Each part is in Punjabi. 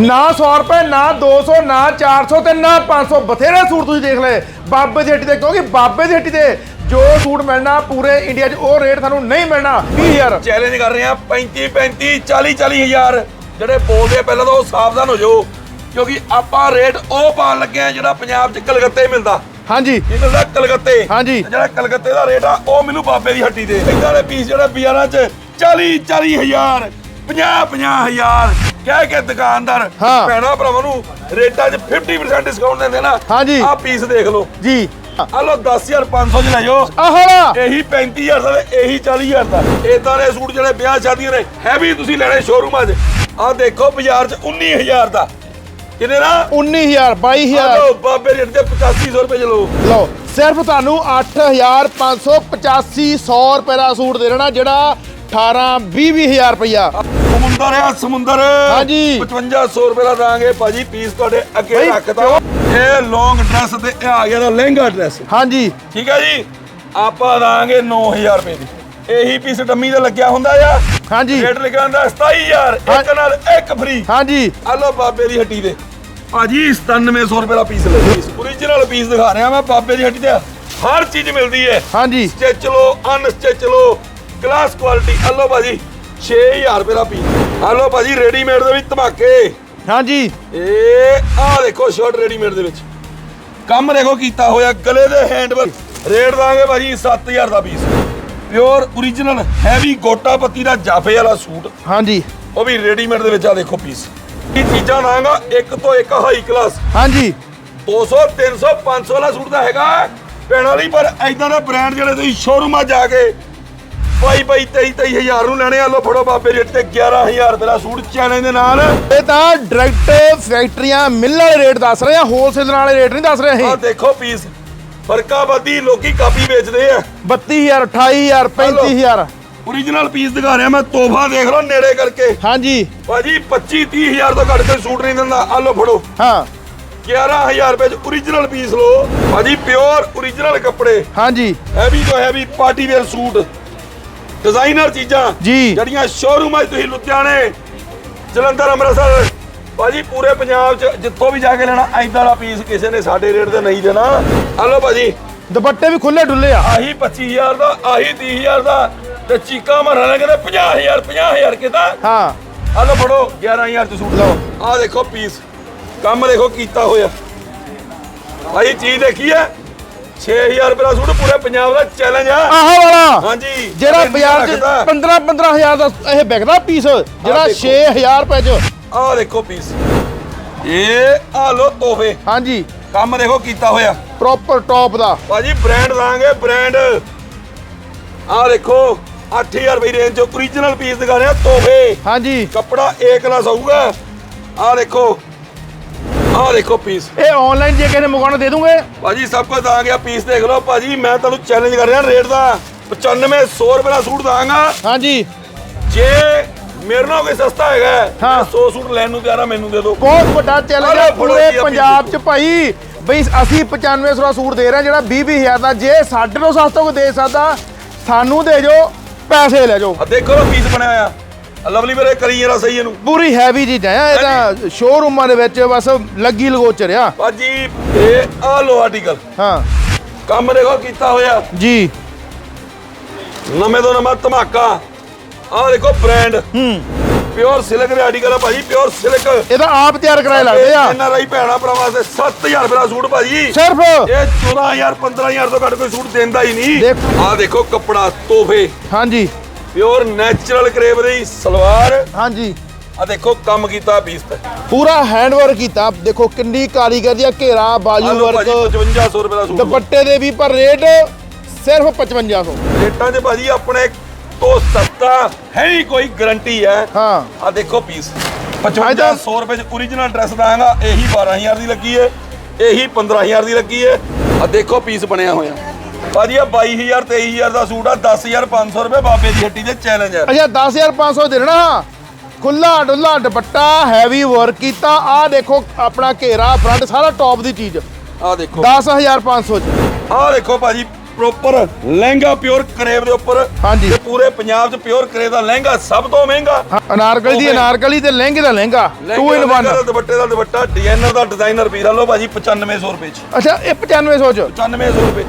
ਨਾ 100 ਰੁਪਏ ਨਾ 200 ਨਾ 400 ਤੇ ਨਾ 500 ਬਥੇਰੇ ਸੂਟ ਤੁਸੀਂ ਦੇਖ ਲਏ। ਬਾਬੇ ਦੀ ਹੱਟੀ ਤੇ ਕਿਉਂਕਿ ਬਾਬੇ ਦੀ ਹੱਟੀ ਤੇ ਜੋ ਸੂਟ ਮਿਲਣਾ ਪੂਰੇ ਇੰਡੀਆ 'ਚ ਉਹ ਰੇਟ ਤੁਹਾਨੂੰ ਨਹੀਂ ਮਿਲਣਾ। 20000 ਚੈਲੰਜ ਕਰ ਰਹੇ ਆ 35 35 40 40 ਹਜ਼ਾਰ। ਜਿਹੜੇ ਬੋਲਦੇ ਆ ਪਹਿਲਾਂ ਤਾਂ ਉਹ ਸਾਵਧਾਨ ਹੋ ਜਾਓ ਕਿਉਂਕਿ ਆਪਾਂ ਰੇਟ ਉਹ ਪਾਉਣ ਲੱਗੇ ਆ ਜਿਹੜਾ ਪੰਜਾਬ 'ਚ ਕਲਕੱਤੇ ਮਿਲਦਾ। ਹਾਂਜੀ। ਕੀ ਮਿਲਦਾ ਕਲਕੱਤੇ? ਹਾਂਜੀ। ਤੇ ਜਿਹੜਾ ਕਲਕੱਤੇ ਦਾ ਰੇਟ ਆ ਉਹ ਮੈਨੂੰ ਬਾਬੇ ਦੀ ਹੱਟੀ ਤੇ ਇਦਾਂ ਦੇ ਪੀਸ ਜਿਹੜੇ ਬਾਜ਼ਾਰਾਂ 'ਚ 40 40 ਹਜ਼ਾਰ 50 50 ਹਜ਼ਾਰ। ਕਹਿ ਕੇ ਦੁਕਾਨਦਾਰ ਹਾਂ। ਭੈਣਾਂ ਭਰਾਵਾਂ ਨੂੰ ਰੇਟਾਂ 'ਚ 50% ਡਿਸਕਾਊਂਟ ਦਿੰਦੇ ਨਾ ਹਾਂਜੀ। ਆਹ ਪੀਸ ਦੇਖ ਲਓ। ਜੀ। ਆ ਲਓ 10500 ਚ ਲੈ ਜਾਓ। ਆਹੜਾ ਇਹੀ 35000 ਦਾ ਤੇ ਇਹੀ 40000 ਦਾ। ਇਦਾਂ ਦੇ ਸੂਟ ਜਿਹੜੇ ਵਿਆਹ ਸ਼ਾਦੀਆਂ ਨੇ ਹੈਵੀ ਤੁਸੀਂ ਲੈਣੇ ਸ਼ੋਰੂਮਾਂ 'ਚ। ਆਹ ਦੇਖੋ ਬਾਜ਼ਾਰ 'ਚ 19000 ਦਾ। ਕਿੰਨੇ ਦਾ? 19000 22000 ਆਲੋ ਬਾਬੇ ਰੇਟ ਤੇ 8500 ਰੁਪਏ ਚਲੋ। ਲਓ ਸਿਰਫ ਤੁਹਾਨੂੰ 8585 100 ਰੁਪਏ ਦਾ ਸੂਟ ਦੇ ਦੇਣਾ ਜਿਹੜਾ 18 20000 ਰੁਪਇਆ ਸਮੁੰਦਰ ਆ ਸਮੁੰਦਰ। ਹਾਂਜੀ। 5500 ਰੁਪਏ ਦਾ ਦਾਂਗੇ। ਭਾਜੀ ਪੀਸ ਤੁਹਾਡੇ ਅੱਗੇ ਬਈ, ਰੱਖਦਾ ਇਹ ਲੌਂਗ ਡਰੈਸ ਤੇ ਇਹ ਆ ਗਿਆ ਦਾ ਲਹਿੰਗਾ ਡਰੈਸ ਹਾਂਜੀ। ਠੀਕ ਹੈ ਜੀ? ਆਪਾਂ ਦਾਂਗੇ 9000 ਰੁਪਏ ਦੀ। ਇਹੀ ਪੀਸ ਡੰਮੀ ਤੇ ਲੱਗਿਆ ਹੁੰਦਾ ਆ। ਹਾਂਜੀ। ਰੇਟ ਲਿਖਿਆ ਹੁੰਦਾ 27000 ਇੱਕ ਹਾਂ। ਨਾਲ ਇੱਕ ਫ੍ਰੀ ਹਾਂਜੀ। ਹਲੋ ਬਾਬੇ ਦੀ ਹੱਟੀ ਦੇ ਭਾਜੀ 9700 ਰੁਪਏ ਦਾ ਪੀਸ ਲੈ ਓਰੀਜਨਲ ਪੀਸ ਦਿਖਾ ਰਿਹਾ ਮੈਂ ਬਾਬੇ ਦੀ ਹੱਟੀ ਤੇ। ਹਰ ਚੀਜ਼ ਮਿਲਦੀ ਹੈ। ਹਾਂਜੀ। ਸਟਿਚ ਲੋ ਅਨਸਟਿਚ ਲੋ ਕਲਾਸ ਕੁਆਲਿਟੀ ਹਲੋ ਭਾਜੀ 6000 ਰੁਪਏ ਦਾ ਪੀਸ ਹਲੋ ਭਾਜੀ ਰੈਡੀਮੇਡ ਦੇ ਵਿੱਚ ਧਮਾਕੇ। ਹਾਂਜੀ। ਇਹ ਆਹ ਦੇਖੋ ਸ਼ਰਟ ਰੈਡੀਮੇਡ ਦੇ ਵਿੱਚ। ਕੰਮ ਦੇਖੋ ਕੀਤਾ ਹੋਇਆ ਗਲੇ ਦੇ ਹੈਂਡਵਰਕ ਰੇਟ ਦਾਂਗੇ ਭਾਜੀ 7000 ਦਾ ਪੀਸ ਪਿਓਰ ਓਰੀਜਨਲ ਹੈਵੀ ਗੋਟਾ ਪੱਤੀ ਦਾ ਜਾਫੇ ਵਾਲਾ ਸੂਟ। ਹਾਂਜੀ। ਉਹ ਵੀ ਰੈਡੀਮੇਡ ਦੇ ਵਿੱਚ ਆ ਦੇਖੋ ਪੀਸ ਇਹ ਚੀਜ਼ਾਂ ਦਾਂਗਾ ਇੱਕ ਤੋਂ ਇੱਕ ਹਾਈ ਕਲਾਸ ਹਾਂਜੀ। 200 300 500 ਵਾਲਾ ਸੂਟ ਤਾਂ ਹੈਗਾ। ਪੈਣਾ ਲਈ ਪਰ ਐਦਾਂ ਦੇ ਬ੍ਰਾਂਡ ਜਿਹੜੇ ਤੁਸੀਂ ਸ਼ੋਰੂਮਾਂ ਜਾ ਕੇ ਬਾਈ ਬਾਈ 23 23000 ਨੂੰ ਲੈਣੇ ਆ। ਲੋ ਫੜੋ ਬਾਬੇ ਰੇਟ ਤੇ 11000 ਰੁਪਏ ਦਾ ਸੂਟ ਚੈਲੰਜ ਦੇ ਨਾਲ। ਇਹ ਤਾਂ ਡਾਇਰੈਕਟ ਫੈਕਟਰੀਆਂ ਮਿਲ ਵਾਲੇ ਰੇਟ ਦੱਸ ਰਹੇ ਆ ਹੋਲਸੇਲ ਵਾਲੇ ਰੇਟ ਨਹੀਂ ਦੱਸ ਰਹੇ ਇਹ। ਦੇਖੋ ਪੀਸ ਫਰਕਾਬਾਦੀ ਲੋਕੀ ਕਾਪੀ ਵੇਚਦੇ ਆ। 32000 28000 35000 ਓਰੀਜਨਲ ਪੀਸ ਦਿਖਾ ਰਿਹਾ ਮੈਂ ਤੋਹਫਾ ਦੇਖ ਲਓ ਨੇੜੇ ਕਰਕੇ। ਹਾਂਜੀ। ਭਾਜੀ 25 30000 ਤੋਂ ਘੱਟ ਕੋਈ ਸੂਟ ਨਹੀਂ ਦਿੰਦਾ। ਆ ਲੋ ਫੜੋ। ਹਾਂ। 11000 ਰੁਪਏ ਚ ਓਰੀਜਨਲ ਪੀਸ ਲੋ ਭਾਜੀ ਪਿਓਰ ਓਰੀਜਨਲ ਕੱਪੜੇ। ਹਾਂਜੀ। ਹੈਵੀ ਤੋਂ heavy party wear suit. Designer ਚੀਜ਼ਾਂ ਜੀ। ਜਿਹੜੀਆਂ ਸ਼ੋਰੂਮਾਂ 'ਚ ਤੁਸੀਂ ਲੁਧਿਆਣੇ ਜਲੰਧਰ ਅੰਮ੍ਰਿਤਸਰ ਭਾਜੀ ਪੂਰੇ ਪੰਜਾਬ 'ਚ ਜਿੱਥੋਂ ਵੀ ਜਾ ਕੇ ਲੈਣਾ ਐਦਾਂ ਦਾ ਪੀਸ ਕਿਸੇ ਨੇ ਸਾਡੇ ਰੇਟ ਤੇ ਨਹੀਂ ਦੇਣਾ। ਹਲੋ ਭਾਜੀ। ਦੁਪੱਟੇ ਵੀ ਖੁੱਲੇ ਡੁੱਲੇ ਆ। ਆਹੀ 25000 ਦਾ ਆਹੀ 30000 ਦਾ ਤੇ ਚੀਕਾ ਮਾਰਨ ਲੱਗੇ ਤੇ 50000 50000 ਕਿਦਾ? ਹਾਂ। ਹਲੋ ਫੜੋ 11000 ਚ ਸੂਟ ਲਓ। ਆਹ ਦੇਖੋ ਪੀਸ ਕੰਮ ਦੇਖੋ ਕੀਤਾ ਹੋਇਆ। ਆਹੀ ਚੀਜ਼ ਦੇਖੀ ਹੈ? 6000 ਰੁਪਏ ਦਾ ਸੂਟ ਪੂਰੇ ਪੰਜਾਬ ਦਾ ਚੈਲੰਜ ਆ। ਆਹ ਵਾਲਾ। ਹਾਂਜੀ। ਜਿਹੜਾ ਬਾਜ਼ਾਰ 'ਚ ਰੱਖਦਾ। 15 15000 ਦਾ ਇਹ ਵਿਕਦਾ ਪੀਸ ਜਿਹੜਾ ਦੇਖੋ। 6000 ਰੁਪਏ 'ਚ। ਆਹ ਦੇਖੋ ਪੀਸ ਇਹ ਆ ਲੋ ਤੋਹਫੇ। ਹਾਂਜੀ। ਕੰਮ ਦੇਖੋ ਕੀਤਾ ਹੋਇਆ। ਪ੍ਰੋਪਰ ਟੌਪ ਦਾ। ਭਾਜੀ ਬ੍ਰਾਂਡ ਲਾਂਗੇ ਬ੍ਰਾਂਡ ਆਹ ਦੇਖੋ 8000 ਰੁਪਏ ਰੇਂਜ ਚ ਓਰੀਜਨਲ ਪੀਸ ਦਿਖਾ ਰਿਹਾ ਤੋਹਫੇ। ਹਾਂਜੀ। ਕੱਪੜਾ ਏ ਕਲਾਸ ਆਊਗਾ। ਆਹ ਦੇਖੋ ਆਹ ਦੇਖੋ ਪੀਸ ਇਹ ਆਨਲਾਈਨ ਜੇ ਕਿਸੇ ਨੇ ਮੰਗਵਾਉਣਾ ਦੇ ਦੂੰਗੇ। ਭਾਜੀ ਸਭ ਕੁਝ ਦਾਂਗੇ ਆ ਪੀਸ ਦੇਖ ਲਓ ਭਾਜੀ। ਮੈਂ ਤੁਹਾਨੂੰ ਚੈਲੰਜ ਕਰ ਰਿਹਾ ਰੇਟ ਦਾ। 9500 ਰੁਪਏ ਦਾ ਸੂਟ ਦਾਂਗਾ। ਹਾਂਜੀ। ਜੇ ਮੇਰੇ ਨਾਲ ਕੋਈ ਸਸਤਾ ਹੈਗਾ ਹਾਂ। ਮੈਂ 100 ਸੂਟ ਲੈਣ ਨੂੰ ਤਿਆਰ ਆ ਮੈਨੂੰ ਦੇ ਦਿਓ। ਬਹੁਤ ਵੱਡਾ ਚੈਲੰਜ ਹੈ ਅਰੇ ਪੂਰੇ ਜੀ ਪੰਜਾਬ 'ਚ ਭਾਈ। ਬਈ ਅਸੀਂ 9500 ਦਾ ਸੂਟ ਦੇ ਰਹੇ ਹਾਂ ਜਿਹੜਾ 20 20000 ਦਾ। ਜੇ ਸਾਡੇ ਤੋਂ ਸਸਤਾ ਕੋਈ ਦੇ ਸਕਦਾ ਸਾਨੂੰ ਦੇ ਜੋ ਪੈਸੇ ਲੈ ਜਾਓ। ਆ ਦੇਖੋ ਨਾ ਪੀਸ ਬਣਿਆ ਹੋਇਆ। ਲਵਲੀ ਮੇਰੇ ਕਰੀ ਜਰਾ ਸਹੀ ਇਹਨੂੰ। ਪੂਰੀ ਹੈਵੀ ਚੀਜ਼ਾਂ ਆ ਇਹ ਤਾਂ ਸ਼ੋਰੂਮਾਂ ਦੇ ਵਿੱਚ ਬਸ ਲੱਗੀ ਲਗੋਚ ਰਿਆ ਭਾਜੀ ਇਹ ਆ ਲੋ ਆਰਟੀਕਲ ਹਾਂ। ਕੰਮ ਦੇਖੋ ਕੀਤਾ ਹੋਇਆ। ਜੀ। ਨਵੇਂ ਤੋਂ ਨਵਾਂ ਧਮਾਕਾ। ਆ ਦੇਖੋ ਬ੍ਰਾਂਡ ਹੂੰ। ਪਿਓਰ ਸਿਲਕ ਦੇ ਆਰਟੀਕਲ ਆ ਭਾਜੀ ਪਿਓਰ ਸਿਲਕ ਇਹ ਤਾਂ ਆਪ ਤਿਆਰ ਕਰਾਏ ਲੱਗਦੇ ਆ। ਆਰ ਆਈ ਭੈਣਾ ਭਰਾਵਾਂ ਵਾਸਤੇ 7000 ਰੁਪਏ ਦਾ ਸੂਟ ਭਾਜੀ। ਸਿਰਫ। ਇਹ 14000 15000 ਤੋਂ ਘੱਟ ਕੋਈ ਸੂਟ ਦਿੰਦਾ ਹੀ ਨਹੀਂ। ਆ ਦੇਖੋ ਕੱਪੜਾ ਤੋਹਫੇ। ਹਾਂਜੀ। ਪਿਓਰ ਨੈਚੁਰਲ ਕਰੇਬ ਦੀ ਸਲਵਾਰ। ਹਾਂਜੀ। ਆ ਦੇਖੋ ਕੰਮ ਕੀਤਾ ਪੀਸ ਤੇ ਪੂਰਾ ਹੈਂਡ ਵਰਕ ਕੀਤਾ। ਦੇਖੋ ਕਿੰਨੀ ਕਾਰੀਗਰੀ ਆ ਘੇਰਾ ਬਾਜੂ ਭਾਜੀ ਵਰਕ 5500 ਰੁਪਏ ਦਾ ਸੂਟ। ਦੁਪੱਟੇ ਦੇ ਵੀ ਪਰ ਰੇਟ ਸਿਰਫ 5500 ਰੇਟਾਂ 'ਚ ਭਾਜੀ ਆਪਣੇ ਤੋਂ ਸਸਤਾ ਹੈ ਹੀ ਕੋਈ ਗਾਰੰਟੀ ਹੈ। ਹਾਂ। ਆ ਦੇਖੋ ਪੀਸ 5500 ਰੁਪਏ ਚ origignal ਡਰੈਸ ਦਾਂਗਾ ਇਹੀ 12000 ਦੀ ਲੱਗੀ ਏ ਇਹੀ 15000 ਦੀ ਲੱਗੀ ਏ ਆ ਦੇਖੋ ਪੀਸ ਬਣਿਆ ਹੋਇਆ। ਭਾਜੀ ਆ 22000 23000 ਦਾ ਸੂਟ ਆ 10500 ਰੁਪਏ ਬਾਬੇ ਦੀ ਹੱਟੀ ਦੇ ਚੈਲੰਜ ਹੈ ਅੱਛਾ 10500 ਦੇਣਾ? ਖੁੱਲਾ ਡੁੱਲਾ ਦੁਪੱਟਾ ਹੈਵੀ ਵਰਕ ਕੀਤਾ। ਆ ਦੇਖੋ ਆਪਣਾ ਘੇਰਾ ਫਰੰਟ ਸਾਰਾ ਟੌਪ ਦੀ ਚੀਜ਼। ਆ ਦੇਖੋ। 10500 ਚ। ਆ ਦੇਖੋ ਭਾਜੀ ਪ੍ਰੋਪਰ ਲਹਿੰਗਾ ਪਿਓਰ ਕਰੇਵ ਦੇ ਉੱਪਰ। ਹਾਂਜੀ। ਤੇ ਪੂਰੇ ਪੰਜਾਬ 'ਚ ਪਿਓਰ ਕਰੇਵ ਦਾ ਲਹਿੰਗਾ ਸਭ ਤੋਂ ਮਹਿੰਗਾ। ਅਨਾਰਕਲੀ ਦੀ ਅਨਾਰਕਲੀ ਤੇ ਲਹਿੰਗੇ ਦਾ ਲਹਿੰਗਾ 2 ਲਹਿੰਗੇ ਇਨ ਦਾ 1 ਲਹਿੰਗਾ ਦਾ ਦੁਪੱਟੇ ਦਾ ਦੁਪੱਟਾ ਡਿਜ਼ਾਈਨਰ ਦਾ ਡਿਜ਼ਾਈਨਰ ਵੀਰ ਲਓ ਭਾਜੀ 9500 ਰੁਪਏ 'ਚ। ਅੱਛਾ ਇਹ 9500 ਚ। 9500 ਰੁਪਏ।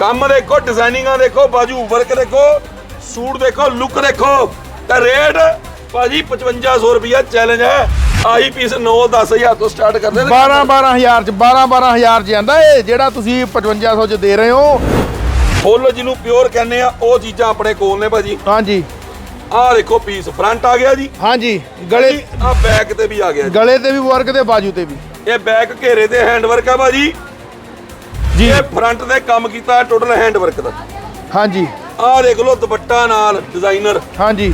ਕੰਮ ਦੇਖੋ ਡਿਜ਼ਾਈਨਿੰਗਾਂ ਦੇਖੋ ਬਾਜੂ ਵਰਕ ਦੇਖੋ ਸੂਟ ਦੇਖੋ ਲੁੱਕ ਦੇਖੋ। ਤੇ ਰੇਟ ਭਾਜੀ 5500 ਰੁਪਿਆ ਚੈਲੰਜ ਹੈ। ਆਹੀ ਪੀਸ 9 10000 ਤੋਂ ਸਟਾਰਟ ਕਰਦੇ ਨੇ। 12 12000 ਚ 12 12000 ਚ ਆਂਦਾ ਇਹ ਜਿਹੜਾ ਤੁਸੀਂ 5500 ਚ ਦੇ ਰਹੇ ਹੋ। ਫੁੱਲ ਜਿਹਨੂੰ ਪਿਓਰ ਕਹਿੰਦੇ ਆ ਉਹ ਚੀਜ਼ਾਂ ਆਪਣੇ ਕੋਲ ਨੇ ਭਾਜੀ। ਹਾਂਜੀ। ਆਹ ਦੇਖੋ ਪੀਸ ਫਰੰਟ ਆ ਗਿਆ ਜੀ। ਹਾਂਜੀ ਗਲੇ ਆ ਬੈਕ ਤੇ ਵੀ ਆ ਗਿਆ ਜੀ। ਗਲੇ ਤੇ ਵੀ ਵਰਕ ਤੇ ਬਾਜੂ ਤੇ ਵੀ। ਇਹ ਬੈਕ ਘੇਰੇ ਤੇ ਹੈਂਡ ਵਰਕ ਆ ਭਾਜੀ। ਜੀ। ਇਹ ਫਰੰਟ ਤੇ ਕੰਮ ਕੀਤਾ ਹੈ ਟੋਟਲ ਹੈਂਡ ਵਰਕ ਦਾ। ਹਾਂਜੀ। ਆਹ ਦੇਖ ਲਓ ਦੁਪੱਟਾ ਨਾਲ ਡਿਜ਼ਾਈਨਰ ਹਾਂਜੀ।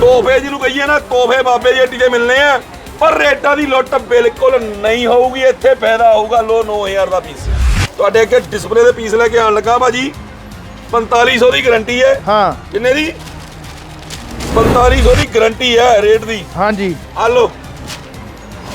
ਤੋਹਫੇ ਜਿਹਨੂੰ ਕਹੀਏ ਨਾ ਤੋਹਫੇ ਬਾਬੇ ਜੀ ਦੇ ਮਿਲਨੇ ਆ ਪਰ ਰੇਟਾਂ ਦੀ ਲੁੱਟ ਬਿਲਕੁਲ ਨਹੀਂ ਹੋਊਗੀ ਇੱਥੇ ਫਾਇਦਾ ਹੋਊਗਾ ਲੋ 9000 ਦਾ ਪੀਸ ਤੁਹਾਡੇ ਅੱਗੇ ਡਿਸਪਲੇ ਦੇ ਪੀਸ ਲੈ ਕੇ ਆਣ ਲੱਗਾ ਭਾਜੀ 4500 ਦੀ ਗਾਰੰਟੀ ਹੈ। ਹਾਂ। ਕਿੰਨੇ ਦੀ? 4500 ਦੀ ਗਾਰੰਟੀ ਹੈ ਰੇਟ ਦੀ। ਹਾਂਜੀ। ਆ ਲੋ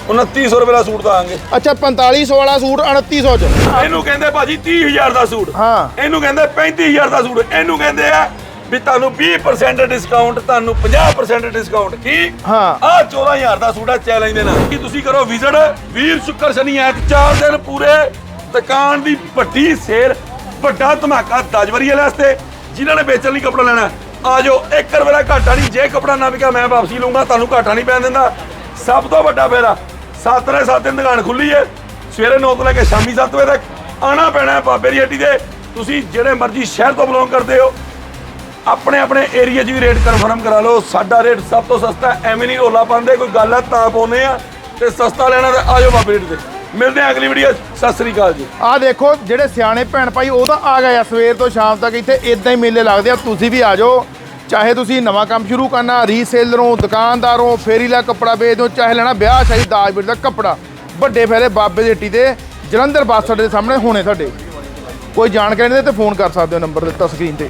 2900 ਰੁਪਏ ਦਾ ਸੂਟ ਦਾਂਗੇ ਅੱਛਾ 4500 ਵਾਲਾ ਸੂਟ 2900 ਚ। ਇਹਨੂੰ ਕਹਿੰਦੇ ਭਾਜੀ 30000 ਦਾ ਸੂਟ। ਹਾਂ। ਇਹਨੂੰ ਕਹਿੰਦੇ 35000 ਦਾ ਸੂਟ। ਇਹਨੂੰ ਕਹਿੰਦੇ ਆ ਵੀ ਤੁਹਾਨੂੰ 20% ਡਿਸਕਾਊਂਟ ਤੁਹਾਨੂੰ 50% ਡਿਸਕਾਊਂਟ ਕੀ ਹਾਂ। ਆ 14000 ਦਾ ਸੂਟ ਆ ਚੈਲੰਜ ਦੇ ਨਾਲ। ਕੀ ਤੁਸੀਂ ਕਰੋ ਵਿਜ਼ਿਟ ਵੀਰ ਸ਼ੁੱਕਰ ਸ਼ਨੀ ਐਤ ਚਾਰ ਦਿਨ ਪੂਰੇ। ਦੁਕਾਨ ਦੀ ਵੱਡੀ ਸੇਲ ਵੱਡਾ ਧਮਾਕਾ ਦਜਵਰੀ ਵਾਲੇ ਵਾਸਤੇ। ਜਿਨ੍ਹਾਂ ਨੇ ਵੇਚਣ ਲਈ ਕੱਪੜਾ ਲੈਣਾ। ਆ ਜਾਓ 1 ਰੁਪਏ ਦਾ ਘਾਟਾ ਨਹੀਂ। ਜੇ ਕੱਪੜਾ ਨਾ ਵਿਕਿਆ ਮੈਂ ਵਾਪਸੀ ਲਊਂਗਾ। ਤੁਹਾਨੂੰ ਘਾਟਾ ਨਹੀਂ ਪੈਣ ਦਿੰਦਾ। ਸਭ ਤੋਂ ਵੱਡਾ ਫਾਇਦਾ। ਸੱਤ ਦੇ ਸੱਤ ਦਿਨ ਦੁਕਾਨ ਖੁੱਲੀ ਹੈ ਸਵੇਰੇ 9 ਤੋਂ ਲੈ ਕੇ ਸ਼ਾਮੀ 7 ਵਜੇ ਤੱਕ ਆਣਾ ਪੈਣਾ ਹੈ ਬਾਬੇ ਦੀ ਹੱਟੀ 'ਤੇ। ਤੁਸੀਂ ਜਿਹੜੇ ਮਰਜ਼ੀ ਸ਼ਹਿਰ ਤੋਂ ਬਿਲੋਂਗ ਕਰਦੇ ਹੋ, ਆਪਣੇ ਆਪਣੇ ਏਰੀਆ 'ਚ ਵੀ ਰੇਟ ਕਨਫਰਮ ਕਰਾ ਲਓ। ਸਾਡਾ ਰੇਟ ਸਭ ਤੋਂ ਸਸਤਾ ਐਵੇਂ ਨਹੀਂ ਰੋਲਾ ਪਾਉਂਦੇ, ਕੋਈ ਗੱਲ ਹੈ ਤਾਂ ਪਾਉਂਦੇ ਆ ਤੇ ਸਸਤਾ ਲੈਣਾ ਤੇ ਆਜੋ ਬਾਬੇ ਰੇਟ ਤੇ। ਮਿਲਦੇ ਆ ਅਗਲੀ ਵੀਡੀਓ 'ਚ। ਸਤਿ ਸ੍ਰੀ ਅਕਾਲ ਜੀ। ਆਹ ਦੇਖੋ, ਜਿਹੜੇ ਸਿਆਣੇ ਭੈਣ ਭਾਈ, ਉਹ ਤਾਂ ਆ ਗਏ ਆ ਸਵੇਰ ਤੋਂ ਸ਼ਾਮ ਤੱਕ ਇੱਥੇ। ਇਦਾਂ ਹੀ ਮੇਲੇ ਲੱਗਦੇ ਆ। ਤੁਸੀਂ ਵੀ ਆ ਜਾਓ। ਚਾਹੇ ਤੁਸੀਂ ਨਵਾਂ ਕੰਮ ਸ਼ੁਰੂ ਕਰਨਾ ਰੀਸੇਲਰੋਂ ਦੁਕਾਨਦਾਰੋਂ ਫੇਰੀ ਲਾ ਕੱਪੜਾ ਵੇਚਦੇ ਹੋ, ਚਾਹੇ ਲੈਣਾ ਵਿਆਹ ਸ਼ਾਦੀ ਦਾਜ ਵੀਰ ਦਾ ਕੱਪੜਾ, ਵੱਡੇ ਫੈਲੇ ਬਾਬੇ ਦੀ ਹੱਟੀ ਤੇ ਜਲੰਧਰ ਬੱਸ ਅੱਡੇ ਦੇ ਸਾਹਮਣੇ ਹੋਣੇ ਸਾਡੇ। ਕੋਈ ਜਾਣਕਾਰੀ ਦੇ ਤੇ ਫੋਨ ਕਰ ਸਕਦੇ ਹੋ, ਨੰਬਰ ਦਿੱਤਾ ਸਕਰੀਨ ਤੇ।